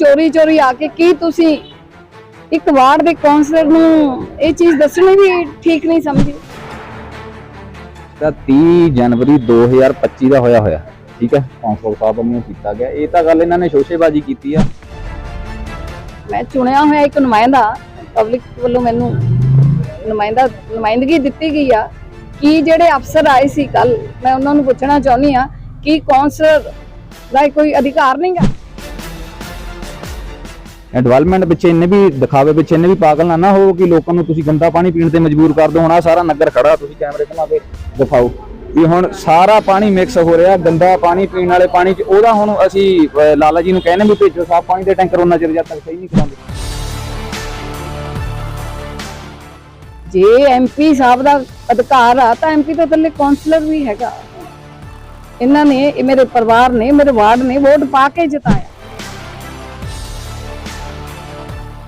ਚੋਰੀ ਚੋਰੀ ਆ ਕੇ ਕੀ ਤੁਸੀਂ ਇੱਕ ਵਾਰਡ ਦੇ ਕਾਉਂਸਲਰ ਨੂੰ ਇਹ ਚੀਜ਼ ਦੱਸਣੀ ਵੀ ਠੀਕ ਨਹੀਂ ਸਮਝੀ? ਤਾਂ 30 ਜਨਵਰੀ 2025 ਦਾ ਹੋਇਆ ਹੋਇਆ ਠੀਕ ਹੈ? ਕੌਂਸਲ ਸਾਹਿਬ ਵੱਲੋਂ ਕੀਤਾ ਗਿਆ। ਇਹ ਤਾਂ ਗੱਲ ਇਹਨਾਂ ਨੇ ਸ਼ੋਸ਼ੇਬਾਜ਼ੀ ਕੀਤੀ ਆ। ਮੈਂ ਚੁਣਿਆ ਹੋਇਆ ਇੱਕ ਨੁਮਾਇੰਦਾ ਪਬਲਿਕ ਵੱਲੋਂ ਮੈਨੂੰ ਨੁਮਾਇੰਦਾ ਨੁਮਾਇੰਦਗੀ ਦਿੱਤੀ ਗਈ ਆ ਕਿ ਜਿਹੜੇ ਅਫਸਰ ਆਏ ਸੀ ਕੱਲ ਮੈਂ ਉਹਨਾਂ ਨੂੰ ਪੁੱਛਣਾ ਚਾਹੁੰਦੀ ਆ ਕਿ ਕੌਂਸਲਰ ਦਾ ਕੋਈ ਅਧਿਕਾਰ ਨਹੀਂਗਾ? ਡਿਵੈਲਪਮੈਂਟ ਪਿੱਛੇ ਇੰਨੇ ਵੀ ਦਿਖਾਵੇ, ਪਿੱਛੇ ਇੰਨੇ ਵੀ ਪਾਗਲ ਨਾ ਨਾ ਹੋ ਕਿ ਲੋਕਾਂ ਨੂੰ ਤੁਸੀਂ ਗੰਦਾ ਪਾਣੀ ਪੀਣ ਤੇ ਮਜਬੂਰ ਕਰ ਦਿਓ। ਹੁਣ ਆ ਸਾਰਾ ਨਗਰ ਖੜਾ, ਤੁਸੀਂ ਕੈਮਰੇ ਘੁਮਾ ਕੇ ਦਿਖਾਓ। ਵੀ ਹੁਣ ਸਾਰਾ ਪਾਣੀ ਮਿਕਸ ਹੋ ਰਿਹਾ, ਗੰਦਾ ਪਾਣੀ ਪੀਣ ਵਾਲੇ ਪਾਣੀ 'ਚ। ਉਹਦਾ ਹੁਣ ਅਸੀਂ ਲਾਲਾ ਜੀ ਨੂੰ ਕਹਿੰਦੇ ਵੀ ਭੇਜੋ ਸਾਫ਼ ਪਾਣੀ ਦੇ ਟੈਂਕਰ, ਉਹਨਾਂ ਚਿਰ ਜਦ ਤੱਕ ਸਹੀ ਨਹੀਂ ਕਰਾਉਂਦੇ ਜੇ ਐਮਪੀ ਸਾਹਿਬ ਦਾ ਅਧਿਕਾਰ ਆ, ਤਾਂ ਐਮਪੀ ਤੋਂ ਥੱਲੇ ਕਾਉਂਸਲਰ ਵੀ ਹੈਗਾ। ਇਹਨਾਂ ਨੇ, ਇਹ ਮੇਰੇ ਪਰਿਵਾਰ ਨੇ, ਮੇਰੇ ਵਾਰਡ ਨੇ, ਵੋਟ ਪਾ ਕੇ ਜਿਤਾਇਆ।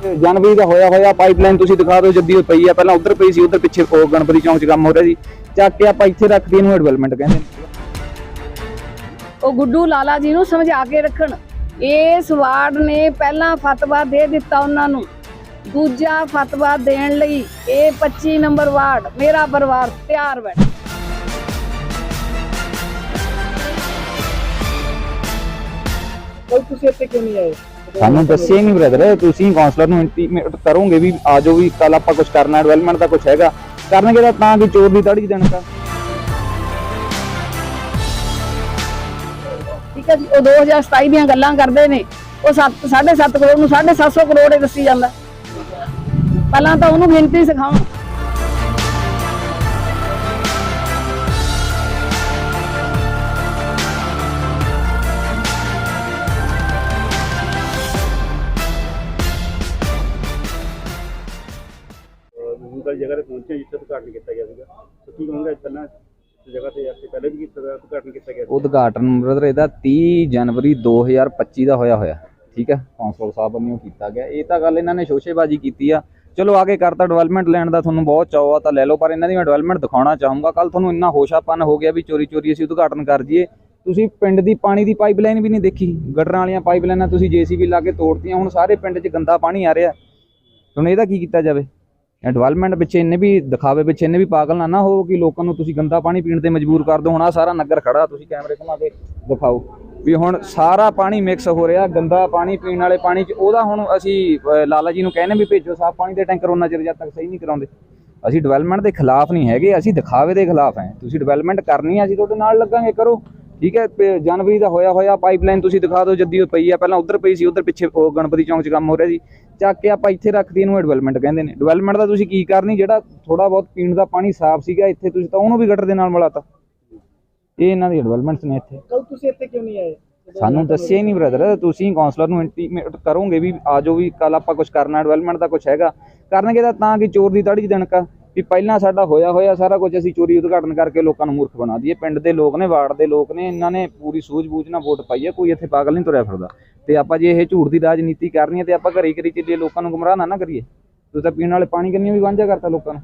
ਜਨਵਰੀ ਦਾ ਹੋਇਆ ਹੋਇਆ ਪਾਈਪਲਾਈਨ ਤੁਸੀਂ ਦਿਖਾ ਦਿਓ ਜੱਦੀ ਉਹ ਪਈ ਆ। ਪਹਿਲਾਂ ਉਧਰ ਪਈ ਸੀ ਉਧਰ ਪਿੱਛੇ ਉਹ ਗਣਪਤੀ ਚੌਂਕ 'ਚ ਕੰਮ ਹੋ ਰਿਹਾ ਸੀ। ਚੱਕ ਕੇ ਆਪਾਂ ਇੱਥੇ ਰੱਖ ਦਈਏ ਇਹਨੂੰ ਡਿਵੈਲਪਮੈਂਟ ਕਹਿੰਦੇ ਨੇ। ਉਹ ਗੁੱਡੂ ਲਾਲਾ ਜੀ ਨੂੰ ਸਮਝਾ ਕੇ ਰੱਖਣ। ਇਸ ਵਾਰਡ ਨੇ ਪਹਿਲਾ ਫਤਵਾ ਦੇ ਦਿੱਤਾ ਉਹਨਾਂ ਨੂੰ। ਦੂਜਾ ਫਤਵਾ ਦੇਣ ਲਈ ਇਹ 25 ਨੰਬਰ ਵਾਰਡ ਮੇਰਾ ਪਰਿਵਾਰ ਤਿਆਰ ਬੈਠਾ। ਕੋਈ ਤੁਸੀਂ ਇੱਥੇ ਕਿਉਂ ਨਹੀਂ ਆਏ? ਸਾਨੂੰ ਦੱਸਿਆ ਨਹੀਂ ਬ੍ਰਦਰ ਤੁਸੀਂ ਕਾਉਂਸਲਰ ਨੂੰ ਇੰਟੀਮੇਟ ਕਰੋਗੇ ਵੀ ਆਜੋ ਵੀ ਕੱਲ ਆਪਾਂ ਕੁਝ ਕਰਨਾ ਡਿਵੈਲਪਮੈਂਟ ਦਾ ਕੁਝ ਹੈਗਾ। ਕਰਨਗੇ ਤਾਂ ਤਾਂ ਕਿ ਚੋਰ ਦੀ ਤੜੀ ਦੇਣ ਦਾ ਠੀਕ ਹੈ ਜੀ, ਉਹ 2027 ਦੀਆਂ ਗੱਲਾਂ ਕਰਦੇ ਨੇ, ਉਹ 7 7.5 ਕਰੋੜ ਨੂੰ 750 ਕਰੋੜ ਹੀ ਦੱਸੀ ਜਾਂਦਾ। ਪਹਿਲਾਂ ਤਾਂ ਉਹਨੂੰ ਗਿਣਤੀ ਸਿਖਾਉਣ। ਦੂਸਰੀ ਜਗ੍ਹਾ ਤੇ ਪਹੁੰਚੇ ਜਿੱਥੇ ਉਦਘਾਟਨ ਕੀਤਾ ਗਿਆ ਸੀਗਾ। ਤਾਂ ਕੀ ਕਹੋਗੇ ਪਹਿਲਾਂ ਇਸ ਜਗ੍ਹਾ ਤੇ ਇੱਥੇ ਪਹਿਲੇ ਵੀ ਕੀਤਾ ਗਿਆ, ਉਦਘਾਟਨ ਕੀਤਾ ਗਿਆ ਸੀ ਉਦਘਾਟਨ ਬ੍ਰਦਰ ਇਹਦਾ 30 ਜਨਵਰੀ 2025 ਦਾ ਹੋਇਆ ਹੋਇਆ, ਠੀਕ ਹੈ? ਕਾਉਂਸਲਰ ਸਾਹਿਬ ਵੱਲੋਂ ਕੀਤਾ ਗਿਆ। ਇਹ ਤਾਂ ਗੱਲ ਇਹਨਾਂ ਨੇ ਸ਼ੋਸ਼ੇਬਾਜ਼ੀ ਕੀਤੀ ਆ। ਚਲੋ ਆਗੇ ਕਰਤਾ ਡਿਵੈਲਪਮੈਂਟ ਲੈਣ ਦਾ ਤੁਹਾਨੂੰ ਬਹੁਤ ਚਾਅ ਆ, ਤਾਂ ਲੈ ਲਓ, ਪਰ ਇਹਨਾਂ ਦੀ ਮੈਂ ਡਿਵੈਲਪਮੈਂਟ ਦਿਖਾਉਣਾ ਚਾਹੂੰਗਾ। ਕੱਲ ਤੁਹਾਨੂੰ ਇੰਨਾ ਹੋਸ਼ਾਪਨ ਹੋ ਗਿਆ ਵੀ ਚੋਰੀ ਚੋਰੀ ਅਸੀਂ ਉਦਘਾਟਨ ਕਰ ਜੀਏ ਤੁਸੀਂ ਪਿੰਡ ਦੀ ਪਾਣੀ ਦੀ ਪਾਈਪਲਾਈਨ ਵੀ ਨਹੀਂ ਦੇਖੀ। ਗਟਰਾਂ ਵਾਲੀਆਂ ਪਾਈਪਲਾਈਨਾਂ ਤੁਸੀਂ ਜੀਸੀਬੀ ਲਾ ਕੇ ਤੋੜਤੀਆਂ, ਹੁਣ ਸਾਰੇ ਪਿੰਡ 'ਚ ਗੰਦਾ ਪਾਣੀ ਆ ਰਿਹਾ। ਹੁਣ ਇਹਦਾ ਕੀ ਕੀਤਾ ਜਾਵੇ? ਡਿਵੈਲਪਮੈਂਟ ਪਿੱਛੇ ਇੰਨੇ ਵੀ ਦਿਖਾਵੇ, ਪਿੱਛੇ ਇੰਨੇ ਵੀ ਪਾਗਲ ਨਾ ਨਾ ਹੋ ਕਿ ਲੋਕਾਂ ਨੂੰ ਤੁਸੀਂ ਗੰਦਾ ਪਾਣੀ ਪੀਣ ਤੇ ਮਜਬੂਰ ਕਰ ਦਿਓ। ਹੁਣ ਆ ਸਾਰਾ ਨਗਰ ਖੜਾ, ਤੁਸੀਂ ਕੈਮਰੇ ਘੁਮਾ ਕੇ ਦਿਖਾਓ। ਵੀ ਹੁਣ ਸਾਰਾ ਪਾਣੀ ਮਿਕਸ ਹੋ ਰਿਹਾ, ਗੰਦਾ ਪਾਣੀ ਪੀਣ ਵਾਲੇ ਪਾਣੀ 'ਚ। ਉਹਦਾ ਹੁਣ ਅਸੀਂ ਲਾਲਾ ਜੀ ਨੂੰ ਕਹਿੰਦੇ ਵੀ ਭੇਜੋ ਸਾਫ਼ ਪਾਣੀ ਦੇ ਟੈਂਕਰ, ਉਹਨਾਂ ਚਿਰ ਜਦ ਤੱਕ ਸਹੀ ਨਹੀਂ ਕਰਾਉਂਦੇ। ਅਸੀਂ ਡਿਵੈਲਪਮੈਂਟ ਦੇ ਖਿਲਾਫ ਨਹੀਂ ਹੈਗੇ, ਅਸੀਂ ਦਿਖਾਵੇ ਦੇ ਖਿਲਾਫ ਹਾਂ। ਤੁਸੀਂ ਡਿਵੈਲਪਮੈਂਟ ਕਰਨੀ ਹੈ ਅਸੀਂ ਤੁਹਾਡੇ ਨਾਲ ਲੱਗਾਂਗੇ, ਕਰੋ। ਠੀਕ ਹੈ ਜਨਵਰੀ ਦਾ ਹੋਇਆ ਹੋਇਆ ਪਾਈਪਲਾਈਨ ਤੁਸੀਂ ਦਿਖਾ ਦਿਓ ਜੱਦੀ ਪਈ ਆ ਪਹਿਲਾਂ ਉਧਰ ਪਈ ਸੀ ਉਧਰ ਪਿੱਛੇ ਉਹ ਗਣਪਤੀ ਚੌਂਕ 'ਚ ਕੰਮ ਹੋ ਰਿਹਾ ਸੀ। ਚੱਕ ਕੇ ਆਪਾਂ ਇੱਥੇ ਰੱਖ ਦਈਏ ਇਹਨੂੰ ਡਿਵੈਲਪਮੈਂਟ ਕਹਿੰਦੇ ਨੇ। ਡਿਵੈਲਪਮੈਂਟ ਦਾ ਤੁਸੀਂ ਕੀ ਕਰਨੀ ਜਿਹੜਾ ਥੋੜਾ ਬਹੁਤ ਪੀਣ ਦਾ ਪਾਣੀ ਸਾਫ਼ ਸੀਗਾ ਇੱਥੇ ਤੁਸੀਂ ਤਾਂ ਉਹਨੂੰ ਵੀ ਗਟਰ ਦੇ ਨਾਲ ਮਿਲਾਤਾ। ਇਹ ਇਹਨਾਂ ਦੀ ਡਿਵੈਲਪਮੈਂਟਸ ਨੇ ਇੱਥੇ। ਕੱਲ ਤੁਸੀਂ ਇੱਥੇ ਕਿਉਂ ਨਹੀਂ ਆਏ? ਸਾਨੂੰ ਦੱਸਿਆ ਹੀ ਨਹੀਂ ਬ੍ਰਦਰ ਤੁਸੀਂ ਕਾਉਂਸਲਰ ਨੂੰ ਇੰਟੀਮੇਟ ਕਰੋਗੇ ਵੀ ਆਜੋ ਵੀ ਕੱਲ ਆਪਾਂ ਕੁਝ ਕਰਨਾ ਡਿਵੈਲਪਮੈਂਟ ਦਾ ਕੁਝ ਹੈਗਾ। ਕਰਨਗੇ ਤਾਂ ਤਾਂ ਕਿ ਚੋਰ ਦੀ ਤੜੀ ਦੇਣਕਾ ਵੀ ਪਹਿਲਾਂ ਸਾਡਾ ਹੋਇਆ ਹੋਇਆ ਸਾਰਾ ਕੁਝ ਅਸੀਂ ਚੋਰੀ ਉਦਘਾਟਨ ਕਰਕੇ ਲੋਕਾਂ ਨੂੰ ਮੂਰਖ ਬਣਾ ਦਈਏ। ਪਿੰਡ ਦੇ ਲੋਕ ਨੇ, ਵਾਰਡ ਦੇ ਲੋਕ ਨੇ, ਇਹਨਾਂ ਨੇ ਪੂਰੀ ਸੂਝ-ਬੂਝ ਨਾਲ ਵੋਟ ਪਾਈ ਹੈ ਕੋਈ ਇੱਥੇ ਪਾਗਲ ਨਹੀਂ ਤੁਰਿਆ ਫਿਰਦਾ। ਤੇ ਆਪਾਂ ਜੇ ਇਹ ਝੂਠ ਦੀ ਰਾਜਨੀਤੀ ਕਰਨੀ ਹੈ ਤੇ ਆਪਾਂ ਘਰੀ ਘਰੀ ਚੱਲੀਏ, ਲੋਕਾਂ ਨੂੰ ਗੁੰਮਰਾਹ ਨਾ ਨਾ ਕਰੀਏ। ਤੁਸੀਂ ਤਾਂ ਪੀਣ ਵਾਲੇ ਪਾਣੀ ਕੰਨੀ ਵੀ ਵਾਂਝਾ ਕਰਤਾ ਲੋਕਾਂ ਨੂੰ।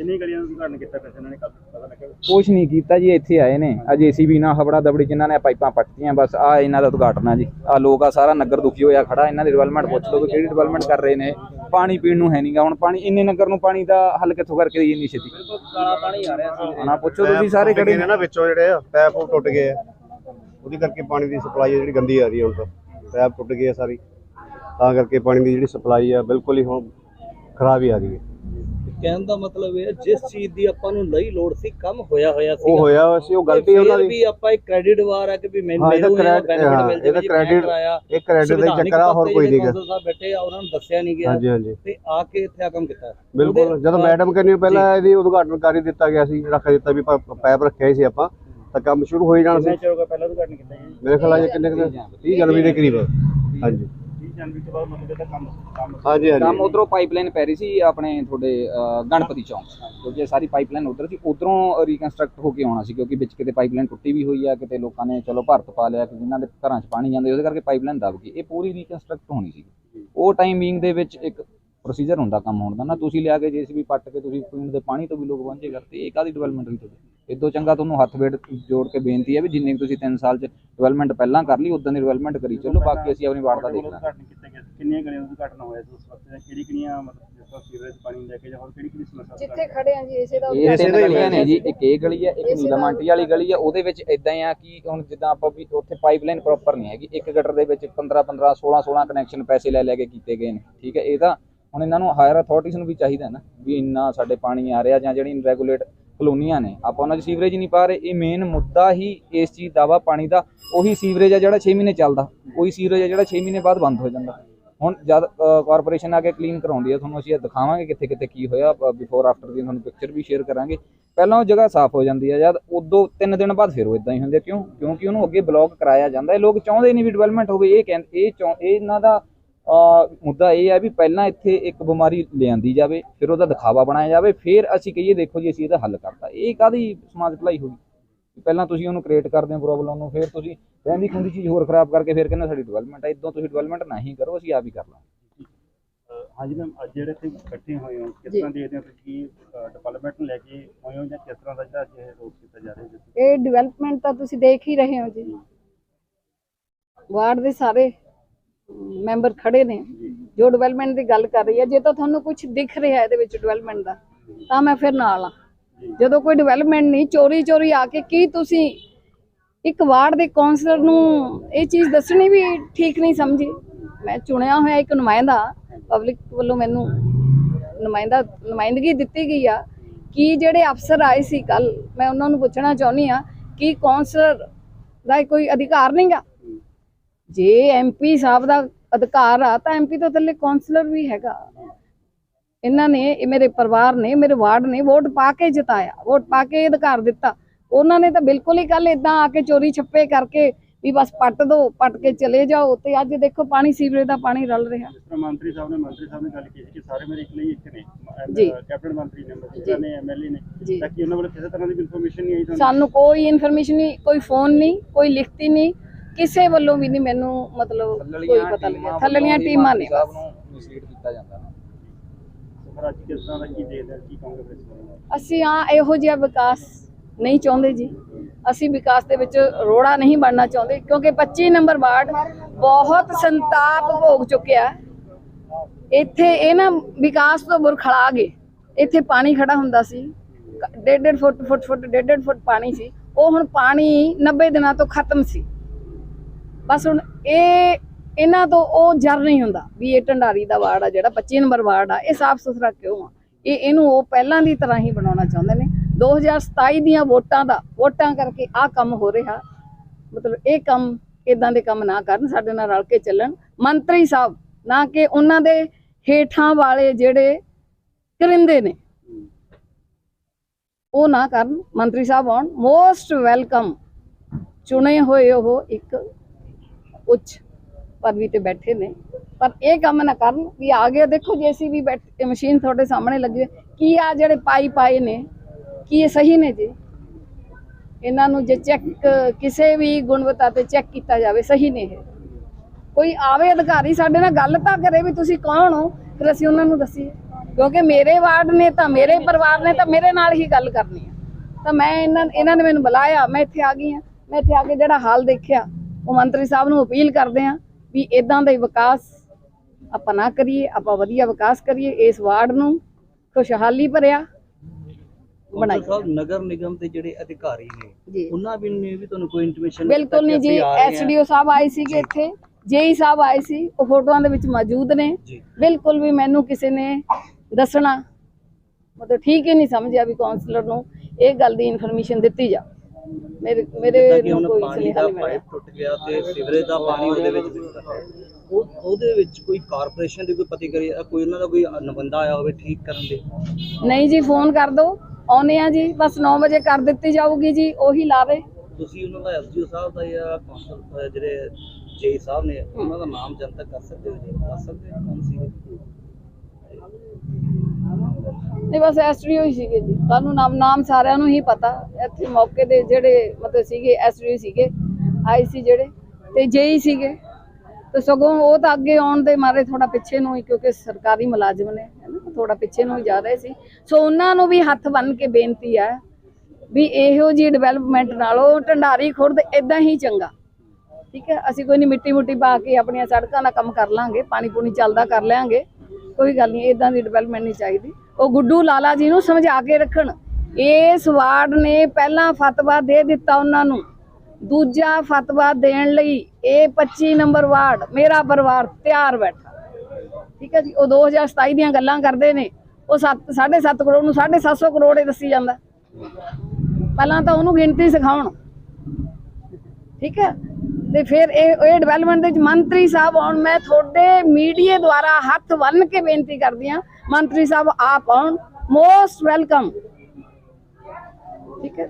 ਕਿੰਨੀ ਗਲੀਆਂ ਦਾ ਉਦਘਾਟਨ ਕੀਤਾ ਵੈਸੇ ਇਹਨਾਂ ਨੇ ਕੱਲ ਪਤਾ ਲੱਗਿਆ ਕੁਛ ਨਹੀਂ ਕੀਤਾ ਜੀ ਇੱਥੇ ਆਏ ਨੇ। ਅਜੇ ਏਸੀਬੀ ਨਾਲ ਹਬੜਾ ਦਬੜੀ ਜਿਨ੍ਹਾਂ ਨੇ ਪਾਈਪਾਂ ਪੱਟੀਆਂ ਬਸ ਆ ਇਹਨਾਂ ਦਾ ਉਦਘਾਟਨ ਆ ਜੀ। ਆ ਲੋਕ ਆ ਸਾਰਾ ਨਗਰ ਦੁਖੀ ਹੋਇਆ ਖੜਾ ਇਹਨਾਂ ਦੀ ਡਿਵੈਲਪਮੈਂਟ ਪੁੱਛ ਲਓ ਕਿ ਕਿਹੜੀ ਡਿਵੈਲਪਮੈਂਟ ਕਰ ਰਹੇ ਨੇ। ਪਾਣੀ ਪੀਣ ਨੂੰ ਹੈ ਨਹੀਂਗਾ ਹੁਣ ਪਾਣੀ ਇੰਨੇ ਨਗਰ ਨੂੰ ਪਾਣੀ ਦਾ ਹੱਲ ਕਿੱਥੋਂ ਕਰਕੇ ਦੇਈਏ ਇੰਨੀ ਛੇਤੀ? ਕਾਲਾ ਪਾਣੀ ਆ ਰਿਹਾ ਸੀ। ਨਾ ਪੁੱਛੋ ਤੁਸੀਂ ਸਾਰੇ ਖੜੇ ਨੇ ਨਾ ਵਿੱਚੋਂ ਜਿਹੜੇ ਆ ਪੈਪ ਉਹ ਟੁੱਟ ਗਏ ਆ। ਉਹਦੀ ਕਰਕੇ ਪਾਣੀ ਦੀ ਸਪਲਾਈ ਜਿਹੜੀ ਗੰਦੀ ਆ ਰਹੀ ਹੈ ਹੁਣ ਤਾਂ। ਪੈਪ ਟੁੱਟ ਗਏ ਆ ਸਾਰੀ। ਤਾਂ ਕਰਕੇ ਪਾਣੀ ਦੀ ਜਿਹੜੀ ਸਪਲਾਈ ਆ ਬਿਲਕੁਲ ਹੀ ਹੁਣ ਖਰਾਬ ਹੀ ਆ ਰਹੀ ਹੈ ਕਹਿਣ ਦਾ ਮਤਲਬ ਇਹ ਹੈ ਜਿਸ ਚੀਜ਼ ਦੀ ਆਪਾਂ ਨੂੰ ਲਈ ਲੋੜ ਸੀ ਕੰਮ ਹੋਇਆ ਹੋਇਆ ਸੀ ਉਹ ਹੋਇਆ ਹੋਇਆ ਸੀ ਉਹ ਗਲਤੀ ਉਹਨਾਂ ਦੀ ਵੀ ਆਪਾਂ ਇੱਕ ਕ੍ਰੈਡਿਟ ਵਾਰ ਆ ਕਿ ਵੀ ਮੈਨੂੰ ਮੈਨੂੰ ਹਾਂ, ਮਿਲ ਜੀ, ਕਰਾਇਆ। ਇਹ ਕ੍ਰੈਡਿਟ ਦਾ ਚੱਕਰ ਆ ਹੋਰ ਕੋਈ ਨਹੀਂਗਾ ਜਿਹੜੇ ਸਾਹਿਬ ਬੈਠੇ ਆ ਉਹਨਾਂ ਨੂੰ ਦੱਸਿਆ ਨਹੀਂ ਗਿਆ। ਹਾਂਜੀ ਹਾਂਜੀ। ਤੇ ਆ ਕੇ ਇੱਥੇ ਆ ਕੰਮ ਕੀਤਾ। ਬਿਲਕੁਲ ਜਦੋਂ ਮੈਡਮ ਕਹਿੰਦੀ ਪਹਿਲਾਂ ਇਹਦੀ ਉਦਘਾਟਨ ਕਰ ਹੀ ਦਿੱਤਾ ਗਿਆ ਸੀ ਰੱਖ ਦਿੱਤਾ ਵੀ ਪੈਪ ਰੱਖਿਆ ਸੀ ਆਪਾਂ ਤਾਂ ਕੰਮ ਸ਼ੁਰੂ ਹੋ ਹੀ ਜਾਣਾ ਸੀ। ਕਿੰਨੇ ਚਿਰ ਹੋ ਗਿਆ ਪਹਿਲਾਂ ਉਦਘਾਟਨ ਕੀਤਾ ਜੀ? ਮੇਰੇ ਖਿਆਲ ਆ ਕਿੰਨੇ ਕੁ ਦਿਨ? 30 ਜਨਵਰੀ ਦੇ ਕਰੀਬ। ਹਾਂਜੀ। 30 ਜਨਵਰੀ ਤੋਂ ਬਾਅਦ ਮਤਲਬ ਇਹਦਾ ਕੰਮ ਕੰਮ ਹਾਂਜੀ ਕੰਮ ਹਾਂਜੀ। ਉਧਰੋਂ ਪਾਈਪਲਾਈਨ ਪੈ ਰਹੀ ਸੀ ਆਪਣੇ ਤੁਹਾਡੇ ਅਹ, ਗਣਪਤੀ ਚੌਂਕ। ਕਿਉਂਕਿ ਇਹ ਸਾਰੀ ਪਾਈਪਲਾਈਨ ਉਧਰ ਸੀ। ਉਧਰੋਂ ਰੀਕਨਸਟਰਕਟ ਹੋ ਕੇ ਆਉਣਾ ਸੀ ਕਿਉਂਕਿ ਵਿੱਚ ਕਿਤੇ ਪਾਈਪਲਾਈਨ ਟੁੱਟੀ ਵੀ ਹੋਈ ਆ ਕਿਤੇ ਲੋਕਾਂ ਨੇ ਚਲੋ ਭਰਤ ਪਾ ਲਿਆ ਕਿ ਜਿਨ੍ਹਾਂ ਦੇ ਘਰਾਂ 'ਚ ਪਾਣੀ ਜਾਂਦਾ ਉਹਦੇ ਕਰਕੇ ਪਾਈਪਲਾਈਨ ਦਬ ਗਈ। ਇਹ ਪੂਰੀ ਰੀਕਨਸਟਰਕਟ ਹੋਣੀ ਸੀ। ਉਹ ਟਾਈਮਿੰਗ ਦੇ ਵਿੱਚ ਇੱਕ ਪ੍ਰੋਸੀਜਰ ਹੁੰਦਾ ਕੰਮ ਹੋਣ ਦਾ। ਨਾ ਤੁਸੀਂ ਲਿਆ ਕੇ ਜੀਸੀਬੀ ਪੱਟ ਕੇ ਤੁਸੀਂ ਪੀਣ ਦੇ ਪਾਣੀ ਤੋਂ ਵੀ ਲੋਕ ਪਹੁੰਚੇ ਕਰਦੇ ਇਹ ਕਾਦੀ ਡਿਵੈਲਪਮੈਂਟ ਹੋਈ ਤੁਹਾਡੀ? ਇਦੋਂ ਚੰਗਾ ਤੁਹਾਨੂੰ ਹੱਥ ਵੇੜ ਜੋੜ ਕੇ ਬੇਨਤੀ ਹੈ ਵੀ ਜਿੰਨੇ ਕੁ ਤੁਸੀਂ 3 ਸਾਲ ਚ ਡਿਵੈਲਪਮੈਂਟ ਪਹਿਲਾਂ ਕਰ ਲਈ ਉਦੋਂ ਦੀ ਡਿਵੈਲਪਮੈਂਟ ਕਰੀ ਚੱਲੋ ਬਾਕੀ ਅਸੀਂ ਆਪਣੀ ਵਾਰਡ ਦਾ ਦੇਖ ਲਾਂਗੇ। ਉਦਘਾਟਨ ਕੀਤਾ ਗਿਆ ਸੀ? ਕਿੰਨੀਆਂ ਗਲੀਆਂ ਦਾ ਉਦਘਾਟਨ ਹੋਇਆ ਸੀ ਉਸ ਵਕਤ ਕਿਹੜੀ ਕਿਹੜੀਆਂ ਮਤਲਬ ਜਿਸ ਤਰ੍ਹਾਂ ਸੀਵਰੇਜ ਪਾਣੀ ਲੈ ਕੇ ਜਾਂ ਹੋਰ ਕਿਹੜੀ ਕਿਹੜੀ ਸਮੱਸਿਆ ਜਿੱਥੇ ਖੜੇ ਆ ਜੀ ਇਸੇ ਦਾ ਇਹ ਇਸੇ ਤਿੰਨ ਗਲੀਆਂ ਨੇ ਜੀ ਇੱਕ ਇਹ ਗਲੀ ਹੈ ਇੱਕ ਇਸੇ ਨੀਲਮ ਦਾ- ਆਂਟੀ ਵਾਲੀ ਗਲੀ ਹੈ ਉਹਦੇ ਵਿੱਚ ਇਦਾਂ ਆ ਕਿ ਹੁਣ ਜਿੱਦਾਂ ਆਪਾਂ ਵੀ ਉੱਥੇ ਪਾਈਪਲਾਈਨ ਪ੍ਰੋਪਰ ਨਹੀਂ ਹੈਗੀ ਇੱਕ ਗਟਰ ਦੇ ਵਿੱਚ 15 15 16 16 ਕਨੈਕਸ਼ਨ ਪੈਸੇ ਲੈ ਲੈ ਕੇ ਕੀਤੇ ਗਏ ਨੇ ਠੀਕ ਹੈ ਇਹ ਤਾਂ ਹੁਣ ਇਹਨਾਂ ਨੂੰ ਹਾਇਰ ਅਥਾਰਟੀਜ਼ ਨੂੰ ਵੀ ਚਾਹੀਦਾ ਨਾ ਵੀ ਇੰਨਾ ਸਾਡੇ ਪਾਣੀ ਆ ਰਿਹਾ ਜਾਂ ਜਿਹੜੀ ਇਨਰੈਗੂਲੇਟ ਕਲੋਨੀਆਂ ਨੇ, ਆਪਾਂ ਉਹਨਾਂ 'ਚ ਸੀਵਰੇਜ ਨਹੀਂ ਪਾ ਰਹੇ। ਇਹ ਮੇਨ ਮੁੱਦਾ ਹੀ ਇਸ ਚੀਜ਼ ਦਾ ਵਾ, ਪਾਣੀ ਦਾ। ਉਹੀ ਸੀਵਰੇਜ ਆ ਜਿਹੜਾ 6 ਮਹੀਨੇ ਚੱਲਦਾ। ਉਹੀ ਸੀਵਰੇਜ ਆ ਜਿਹੜਾ 6 ਮਹੀਨੇ ਬਾਅਦ ਬੰਦ ਹੋ ਜਾਂਦਾ। ਹੁਣ ਜਦ ਕਾਰਪੋਰੇਸ਼ਨ ਆ ਕੇ ਕਲੀਨ ਕਰਾਉਂਦੀ ਆ, ਤੁਹਾਨੂੰ ਅਸੀਂ ਇਹ ਦਿਖਾਵਾਂਗੇ ਕਿੱਥੇ ਕਿੱਥੇ ਕੀ ਹੋਇਆ ਬਿਫੋਰ ਆਫਟਰ ਦੀ ਤੁਹਾਨੂੰ ਪਿਕਚਰ ਵੀ ਸ਼ੇਅਰ ਕਰਾਂਗੇ। ਪਹਿਲਾਂ ਉਹ ਜਗ੍ਹਾ ਸਾਫ਼ ਹੋ ਜਾਂਦੀ ਆ, ਜਦ ਉਦੋਂ ਤਿੰਨ ਦਿਨ ਬਾਅਦ ਫਿਰ ਉਹ ਇਦਾਂ ਹੀ ਹੁੰਦੇ ਆ। ਕਿਉਂ? ਕਿਉਂਕਿ ਉਹਨੂੰ ਅੱਗੇ ਬਲੌਕ ਕਰਾਇਆ ਜਾਂਦਾ। ਇਹ ਲੋਕ ਚਾਹੁੰਦੇ ਨਹੀਂ ਵੀ ਡਿਵੈਲਪਮੈਂਟ ਹੋਵੇ। ਇਹ ਕਹਿੰਦੇ ਇਹ ਚਾਹੁੰ ਇਹ ਇਹਨਾਂ ਦਾ ਮੁੱਦਾ ਇਹ ਹੈ ਵੀ ਪਹਿਲਾਂ ਇੱਥੇ ਇੱਕ ਬਿਮਾਰੀ ਲਿਆਂਦੀ ਜਾਵੇ ਫਿਰ ਉਹਦਾ ਦਿਖਾਵਾ ਬਣਾਇਆ ਜਾਵੇ ਫਿਰ ਅਸੀਂ ਕਹੀਏ ਦੇਖੋ ਜੀ ਅਸੀਂ ਇਹਦਾ ਹੱਲ ਕਰਤਾ। ਇਹ ਕਾਦੀ ਸਮਾਜ ਭਲਾਈ ਹੋਈ ਪਹਿਲਾਂ ਤੁਸੀਂ ਉਹਨੂੰ ਕ੍ਰੀਏਟ ਕਰਦੇ ਹੋ ਪ੍ਰੋਬਲਮ ਨੂੰ ਫਿਰ ਤੁਸੀਂ ਰਹਿੰਦੀ ਖੁੰਦੀ ਚੀਜ਼ ਹੋਰ ਖਰਾਬ ਕਰਕੇ ਫਿਰ ਕਹਿੰਦੇ ਸਾਡੀ ਡਿਵੈਲਪਮੈਂਟ ਹੈ ਇਦੋਂ ਤੁਸੀਂ ਡਿਵੈਲਪਮੈਂਟ ਨਹੀਂ ਕਰੋ ਅਸੀਂ ਆਪ ਹੀ ਕਰ ਲਾਂਗੇ। ਹਾਂਜੀ ਮੈਮ ਅੱਜ ਜਿਹੜੇ ਇੱਥੇ ਇਕੱਠੇ ਹੋਏ ਹੋ ਕਿਸ। ਤਰ੍ਹਾਂ ਦੇਖਦੇ ਹੋ ਕਿ ਕੀ ਡਿਵੈਲਪਮੈਂਟ ਨੂੰ ਲੈ ਕੇ ਹੋਏ ਹੋ ਜਾਂ ਕਿਸ ਤਰ੍ਹਾਂ ਦਾ ਜਿਹੜਾ ਅੱਜ ਇਹ ਰੋਕ ਕੀਤਾ ਜਾ ਰਿਹਾ ਹੈ ਇਹ ਡਿਵੈਲਪਮੈਂਟ ਤਾਂ ਤੁਸੀਂ ਦੇਖ ਹੀ ਰਹੇ ਹੋ ਜੀ। ਵਾਰਡ ਦੇ ਸਾਰੇ ਮੈਂਬਰ ਖੜੇ ਨੇ ਜੋ। ਡਿਵੈਲਪਮੈਂਟ ਦੀ ਗੱਲ ਕਰ ਰਹੀ ਹੈ ਜੇ ਤਾਂ ਤੁਹਾਨੂੰ ਕੁਝ ਦਿਖ ਰਿਹਾ ਇਹਦੇ ਵਿੱਚ ਡਿਵੈਲਪਮੈਂਟ ਦਾ ਤਾਂ ਮੈਂ ਫਿਰ ਨਾਲ ਆ ਜਦੋਂ ਕੋਈ ਡਿਵੈਲਪਮੈਂਟ ਨਹੀਂ ਚੋਰੀ ਚੋਰੀ ਆ ਕੇ ਕੀ ਤੁਸੀਂ ਇੱਕ ਵਾਰਡ ਦੇ ਕਾਉਂਸਲਰ ਨੂੰ ਇਹ ਚੀਜ਼ ਦੱਸਣੀ ਵੀ ਠੀਕ ਨਹੀਂ ਸਮਝੀ? ਮੈਂ ਚੁਣਿਆ ਹੋਇਆ ਇੱਕ ਨੁਮਾਇੰਦਾ ਪਬਲਿਕ ਵੱਲੋਂ ਮੈਨੂੰ ਨੁਮਾਇੰਦਾ ਨੁਮਾਇੰਦਗੀ ਦਿੱਤੀ ਗਈ ਆ ਕਿ ਜਿਹੜੇ ਅਫਸਰ ਆਏ ਸੀ ਕੱਲ ਮੈਂ ਉਹਨਾਂ ਨੂੰ ਪੁੱਛਣਾ ਚਾਹੁੰਦੀ ਆ ਕਿ ਕਾਉਂਸਲਰ ਦਾ ਕੋਈ ਅਧਿਕਾਰ ਨਹੀਂਗਾ? ਜੇ ਐਮਪੀ ਸਾਹਿਬ ਦਾ ਅਧਿਕਾਰ ਆ ਤਾਂ ਐਮਪੀ ਤੋਂ ਥੱਲੇ ਕਾਉਂਸਲਰ ਵੀ ਹੈਗਾ। ਇਹਨਾਂ ਨੇ ਇਹ ਮੇਰੇ ਪਰਿਵਾਰ ਨੇ ਮੇਰੇ ਵਾਰਡ ਨੇ ਵੋਟ ਪਾ ਕੇ ਜਿਤਾਇਆ ਵੋਟ ਪਾ ਕੇ ਅਧਿਕਾਰ ਦਿੱਤਾ। ਉਹਨਾਂ ਨੇ ਤਾਂ ਬਿਲਕੁਲ ਹੀ ਕੱਲ ਇਦਾਂ ਆ ਕੇ ਚੋਰੀ ਛੱਪੇ ਕਰਕੇ ਵੀ ਬਸ ਪੱਟ ਦੋ ਪੱਟ ਕੇ ਚਲੇ ਜਾਓ ਤੇ ਅੱਜ ਦੇਖੋ ਪਾਣੀ ਸੀਵਰੇਜ ਦਾ ਪਾਣੀ ਰਲ ਰਿਹਾ। ਮੰਤਰੀ ਸਾਹਿਬ ਨੇ ਮੰਤਰੀ ਸਾਹਿਬ ਨੇ ਗੱਲ ਕੀਤੀ ਕਿ ਸਾਰੇ ਮੇਰੇ ਇੱਕ ਲਈ ਇੱਕ ਨੇ ਜੀ। ਕੈਬਨਿਟ ਮੰਤਰੀ ਨੇ ਮੰਤਰੀ ਨੇ ਐਮਐਲਏ ਨੇ। ਤਾਂ ਕਿ ਉਹਨਾਂ ਵੱਲੋਂ ਕਿਸੇ ਤਰ੍ਹਾਂ ਦੀ ਇਨਫੋਰਮੇਸ਼ਨ ਨਹੀਂ ਆਈ ਸਾਨੂੰ ਕੋਈ ਇਨਫੋਰਮੇਸ਼ਨ ਨਹੀਂ ਕੋਈ ਫੋਨ ਨਹੀਂ ਕੋਈ ਲਿਖਤੀ ਨਹੀਂ। ਕਿਸੇ ਵੱਲੋਂ ਵੀ ਨਹੀਂ ਮੈਨੂੰ ਮਤਲਬ ਕੋਈ ਪਤਾ ਲੱਗਿਆ। ਥੱਲੜੀਆਂ ਟੀਮਾਂ ਨੇ ਸਾਹਿਬ ਬਸ। ਨੂੰ ਮਿਸਲੀਡ ਕੀਤਾ ਜਾਂਦਾ ਨਾ। ਫਿਰ ਅੱਜ ਕਿਸ ਤਰ੍ਹਾਂ ਦਾ ਕੀ ਦੇਖਦੇ ਹੋ ਕੀ ਕਹੋਗੇ ਫਿਰ ਇਸ ਬਾਰੇ? ਅਸੀਂ ਆ ਇਹੋ ਜਿਹਾ ਵਿਕਾਸ ਨਹੀਂ ਚਾਹੁੰਦੇ ਜੀ। ਅਸੀਂ ਵਿਕਾਸ ਦੇ ਵਿੱਚ ਰੋੜਾ ਨਹੀਂ ਬਣਨਾ ਚਾਹੁੰਦੇ ਕਿਉਂਕਿ 25 ਨੰਬਰ ਵਾਰਡ ਬਹੁਤ ਸੰਤਾਪ ਭੋਗ ਚੁੱਕਿਆ। ਇੱਥੇ ਇਹ ਨਾ ਵਿਕਾਸ ਤੋਂ ਬੁਰਖਲਾ ਗਏ। ਇੱਥੇ ਪਾਣੀ ਖੜਾ ਹੁੰਦਾ ਸੀ। ਡੇਢ ਡੇਢ ਫੁੱਟ ਫੁੱਟ ਫੁੱਟ ਡੇਢ ਡੇਢ ਫੁੱਟ ਪਾਣੀ ਸੀ। ਉਹ ਹੁਣ ਪਾਣੀ 90 ਦਿਨਾਂ ਤੋਂ ਖਤਮ ਸੀ। ਬਸ ਹੁਣ ਇਹ, ਇਹਨਾਂ ਤੋਂ ਉਹ ਜਰ ਨਹੀਂ ਹੁੰਦਾ ਵੀ ਇਹ ਢੰਡਾਰੀ ਦਾ ਵਾਰਡ ਆ, ਜਿਹੜਾ 25 ਨੰਬਰ ਵਾਰਡ ਆ, ਇਹ ਸਾਫ਼ ਸੁਥਰਾ ਕਿਉਂ ਆ? ਇਹ ਇਹਨੂੰ ਉਹ ਪਹਿਲਾਂ ਦੀ ਤਰ੍ਹਾਂ ਹੀ ਬਣਾਉਣਾ ਚਾਹੁੰਦੇ ਨੇ। 2027 ਦੀਆਂ ਵੋਟਾਂ ਦਾ, ਵੋਟਾਂ ਕਰਕੇ ਆ ਕੰਮ ਹੋ ਰਿਹਾ। ਮਤਲਬ ਇਹ ਕੰਮ ਇਦਾਂ ਦੇ ਕੰਮ ਨਾ ਕਰਨ, ਸਾਡੇ ਨਾਲ ਰਲ ਕੇ ਚੱਲਣ। ਮੰਤਰੀ ਸਾਹਿਬ, ਨਾ ਕਿ ਉਹਨਾਂ ਦੇ ਹੇਠਾਂ ਵਾਲੇ ਜਿਹੜੇ ਕਰਿੰਦੇ ਨੇ, ਉਹ ਨਾ ਕਰਨ। ਮੰਤਰੀ ਸਾਹਿਬ ਆਉਣ। ਮੋਸਟ ਵੈਲਕਮ ਚੁਣੇ ਹੋਏ ਉਹ ਇੱਕ ਉੱਚ ਪਦਵੀ ਤੇ ਬੈਠੇ ਨੇ। ਪਰ ਇਹ ਕੰਮ ਨਾ ਕਰਨ ਵੀ ਆ ਦੇਖੋ ਜੀਸੀਬੀ ਬੈਠ ਮਸ਼ੀਨ ਤੁਹਾਡੇ ਸਾਹਮਣੇ ਲੱਗੀ ਕੀ ਆ ਜਿਹੜੇ ਪਾਈ ਪਾਏ ਨੇ, ਕੀ ਇਹ ਸਹੀ ਨੇ ਜੀ? ਇਹਨਾਂ ਨੂੰ ਜੇ ਚੈੱਕ, ਕਿਸੇ ਵੀ ਗੁਣਵੱਤਾ ਤੇ ਚੈੱਕ ਕੀਤਾ ਜਾਵੇ, ਸਹੀ ਨੇ ਇਹ। ਕੋਈ ਆਵੇ ਅਧਿਕਾਰੀ ਸਾਡੇ ਨਾਲ ਗੱਲ ਤਾਂ ਕਰੇ ਵੀ ਤੁਸੀਂ ਕੌਣ ਹੋ, ਫਿਰ ਅਸੀਂ ਉਹਨਾਂ ਨੂੰ ਦੱਸੀਏ। ਕਿਉਂਕਿ ਮੇਰੇ ਵਾਰਡ ਨੇ ਤਾਂ ਮੇਰੇ ਪਰਿਵਾਰ ਨੇ ਤਾਂ ਮੇਰੇ ਨਾਲ ਹੀ ਗੱਲ ਕਰਨੀ ਹੈ ਤਾਂ ਮੈਂ ਇਹਨਾਂ ਇਹਨਾਂ ਨੇ ਮੈਨੂੰ ਬੁਲਾਇਆ, ਮੈਂ ਇੱਥੇ ਆ ਗਈ ਹਾਂ। ਮੈਂ ਇੱਥੇ ਆ ਕੇ ਜਿਹੜਾ ਹਾਲ ਦੇਖਿਆ ਉਹ ਮੰਤਰੀ ਸਾਹਿਬ ਨੂੰ ਅਪੀਲ ਕਰਦੇ ਆ ਵੀ ਇਦਾਂ ਦਾ ਹੀ ਵਿਕਾਸ ਆਪਾਂ ਨਾ ਕਰੀਏ ਆਪਾਂ ਵਧੀਆ ਵਿਕਾਸ ਕਰੀਏ ਇਸ ਵਾਰਡ ਨੂੰ ਖੁਸ਼ਹਾਲੀ ਭਰਿਆ ਬਣਾਈਏ। ਸਾਹਿਬ ਨਗਰ ਨਿਗਮ ਦੇ ਜਿਹੜੇ ਅਧਿਕਾਰੀ ਨੇ ਉਹਨਾਂ ਵੀ ਨੇ ਵੀ ਤੁਹਾਨੂੰ ਕੋਈ ਇੰਟੀਮੇਸ਼ਨ ਬਿਲਕੁਲ ਨਹੀਂ ਜੀ ਐਸਡੀਓ ਸਾਹਿਬ ਆਏ ਸੀਗੇ ਇੱਥੇ ਜੇਈ ਸਾਹਿਬ ਆਏ ਸੀ ਉਹ ਫੋਟੋਆਂ ਦੇ ਵਿੱਚ ਮੌਜੂਦ ਨੇ। ਬਿਲਕੁਲ ਵੀ ਮੈਨੂੰ ਕਿਸੇ ਨੇ ਦੱਸਣਾ ਮਤਲਬ ਠੀਕ ਹੀ ਨਹੀਂ ਸਮਝਿਆ ਵੀ ਕਾਉਂਸਲਰ ਨੂੰ ਇਹ ਗੱਲ ਦੀ ਇਨਫੋਰਮੇਸ਼ਨ ਦਿੱਤੀ ਜਾ ਮੇਰੇ ਮੇਰੇ ਕਿ ਨੂੰ ਹੁਣ ਕੋਈ ਪਾਣੀ ਸੁਨੇਹਾ ਦਾ ਨਹੀਂ ਮਿਲਿਆ। ਪਾਈਪ ਟੁੱਟ ਗਿਆ ਤੇ ਸੀਵਰੇਜ ਦਾ ਪਾਣੀ ਉਹਦੇ ਵਿੱਚ ਹੈ ਉਹ ਉਹਦੇ ਵਿੱਚ ਕੋਈ ਕਾਰਪੋਰੇਸ਼ਨ ਦੀ ਕੋਈ ਪ੍ਰਤੀਕਿਰਿਆ ਕੋਈ ਉਹਨਾਂ ਦਾ ਕੋਈ ਨੁਮਾਇੰਦਾ ਆਇਆ ਹੋਵੇ ਠੀਕ ਕਰਨ ਦੇ? ਨਹੀਂ ਜੀ ਫੋਨ ਕਰ ਦਿਓ। ਆਉਨੇ ਆ ਜੀ ਬਸ 9 ਵਜੇ ਕਰ ਦਿੱਤੀ ਜਾਊਗੀ ਜੀ ਉਹੀ ਲਾਵੇ। ਤੁਸੀਂ ਉਹਨਾਂ ਦਾ ਐਸਡੀਓ ਸਾਹਿਬ ਦਾ ਜਾਂ ਕੌਂਸਲ ਅਹ ਜਿਹੜੇ ਜੇਈ ਸਾਹਿਬ ਨੇ ਉਹਨਾਂ ਦਾ ਨਾਮ ਜਨਤਕ ਕਰ ਸਕਦੇ ਹੋ ਜੀ? ਦੱਸ ਸਕਦੇ ਹੋ ਕੌਣ ਸੀ ਨਹੀਂ ਬਸ ਐਸਡੀਓ ਹੀ ਸੀਗੇ ਜੀ। ਤੁਹਾਨੂੰ ਨਾਮ ਨਾਮ ਸਾਰਿਆਂ ਨੂੰ ਹੀ ਪਤਾ। ਇੱਥੇ ਮੌਕੇ ਦੇ ਜਿਹੜੇ ਮਤਲਬ ਸੀਗੇ ਐਸਡੀਓ ਸੀਗੇ। ਆਈ ਸੀ ਜਿਹੜੇ। ਤੇ ਜੇਈ ਸੀਗੇ। ਤੇ ਸਗੋਂ ਉਹ ਤਾਂ ਅੱਗੇ ਆਉਣ ਦੇ ਮਾਰੇ ਥੋੜਾ ਪਿੱਛੇ ਨੂੰ ਹੀ, ਕਿਉਂਕਿ ਸਰਕਾਰੀ ਮੁਲਾਜ਼ਮ ਨੇ ਥੋੜਾ ਪਿੱਛੇ ਨੂੰ ਜਾ ਰਹੇ ਸੀ। ਸੋ ਉਹਨਾਂ ਨੂੰ ਵੀ ਹੱਥ ਬੰਨ ਕੇ ਬੇਨਤੀ ਆ ਵੀ ਇਹੋ ਜੀ ਡਿਵੈਲਪਮੈਂਟ ਨਾਲੋਂ ਢੰਡਾਰੀ ਖੁਰਦ ਇਦਾਂ ਹੀ ਚੰਗਾ। ਠੀਕ ਹੈ? ਅਸੀਂ ਕੋਈ ਨਹੀਂ ਮਿੱਟੀ ਮੁੱਟੀ ਪਾ ਕੇ ਆਪਣੀਆਂ ਸੜਕਾਂ ਦਾ ਕੰਮ ਕਰ ਲਾਂਗੇ, ਪਾਣੀ ਪੂਣੀ ਚੱਲਦਾ ਕਰ ਲਿਆਂਗੇ। ਕੋਈ ਗੱਲ ਨਹੀਂ ਇਦਾਂ ਦੀ ਡਿਵੈਲਪਮੈਂਟ ਨਹੀਂ ਚਾਹੀਦੀ। ਉਹ ਗੁੱਡੂ ਲਾਲਾ ਜੀ ਨੂੰ ਸਮਝਾ ਕੇ ਰੱਖਣ। ਇਸ ਵਾਰਡ ਨੇ ਪਹਿਲਾਂ ਫਤਵਾ ਦੇ ਦਿੱਤਾ ਉਹਨਾਂ ਨੂੰ। ਦੂਜਾ ਫਤਵਾ ਦੇਣ ਲਈ ਇਹ 25 ਨੰਬਰ ਵਾਰਡ, ਮੇਰਾ ਪਰਿਵਾਰ ਤਿਆਰ ਬੈਠਾ। ਠੀਕ ਹੈ ਜੀ, ਉਹ 2027 ਦੀਆਂ ਗੱਲਾਂ ਕਰਦੇ ਨੇ। ਉਹ 7 7.5 ਕਰੋੜ ਨੂੰ 750 ਕਰੋੜ ਹੀ ਦੱਸੀ ਜਾਂਦਾ। ਪਹਿਲਾਂ ਤਾਂ ਉਹਨੂੰ ਗਿਣਤੀ ਸਿਖਾਉਣ। ਠੀਕ ਹੈ ਤੇ ਫਿਰ ਇਹ ਇਹ ਡਿਵੈਲਪਮੈਂਟ ਦੇ ਵਿੱਚ ਮੰਤਰੀ ਸਾਹਿਬ ਆਉਣ, ਮੈਂ ਤੁਹਾਡੇ ਮੀਡੀਆ ਦੁਆਰਾ ਹੱਥ ਬੰਨ ਕੇ ਬੇਨਤੀ ਕਰਦੀ ਹਾਂ, ਮੰਤਰੀ ਸਾਹਿਬ ਆਪ ਆਉਣ। ਮੋਸਟ ਵੈਲਕਮ ਠੀਕ ਹੈ